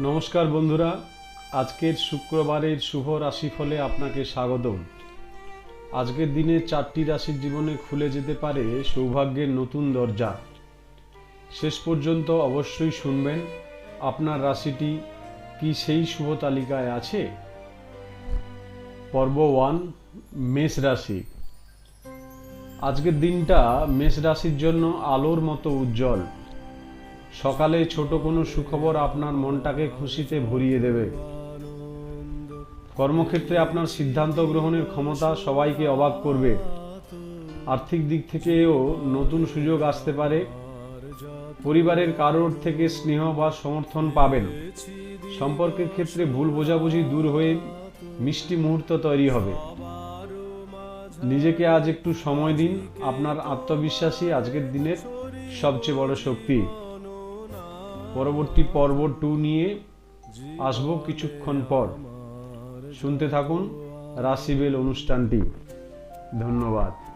নমস্কার বন্ধুরা, আজকের শুক্রবারের শুভ রাশিফলে আপনাকে স্বাগতম। আজকের দিনে চারটি রাশির জীবনে খুলে যেতে পারে সৌভাগ্যের নতুন দরজা। শেষ পর্যন্ত অবশ্যই শুনবেন আপনার রাশিটি কি সেই শুভ তালিকায় আছে। পর্ব ওয়ান, মেষ রাশি। আজকের দিনটা মেষ রাশির জন্য আলোর মতো উজ্জ্বল। সকালে ছোট কোনো সুখবর আপনার মনটাকে খুশিতে ভরিয়ে দেবে। কর্মক্ষেত্রে আপনার সিদ্ধান্ত গ্রহণের ক্ষমতা সবাইকে অবাক করবে। আর্থিক দিক থেকেও নতুন সুযোগ আসতে পারে। পরিবারের কারোর থেকে স্নেহ বা সমর্থন পাবেন। সম্পর্কের ক্ষেত্রে ভুল বোঝাবুঝি দূর হয়ে মিষ্টি মুহূর্ত তৈরি হবে। নিজেকে আজ একটু সময় দিন। আপনার আত্মবিশ্বাসী আজকের দিনের সবচেয়ে বড় শক্তি। পরবর্তী পর্ব টু নিয়ে আসব কিছুক্ষণ পর। শুনতে থাকুন রাশিবেল অনুষ্ঠানটি। ধন্যবাদ।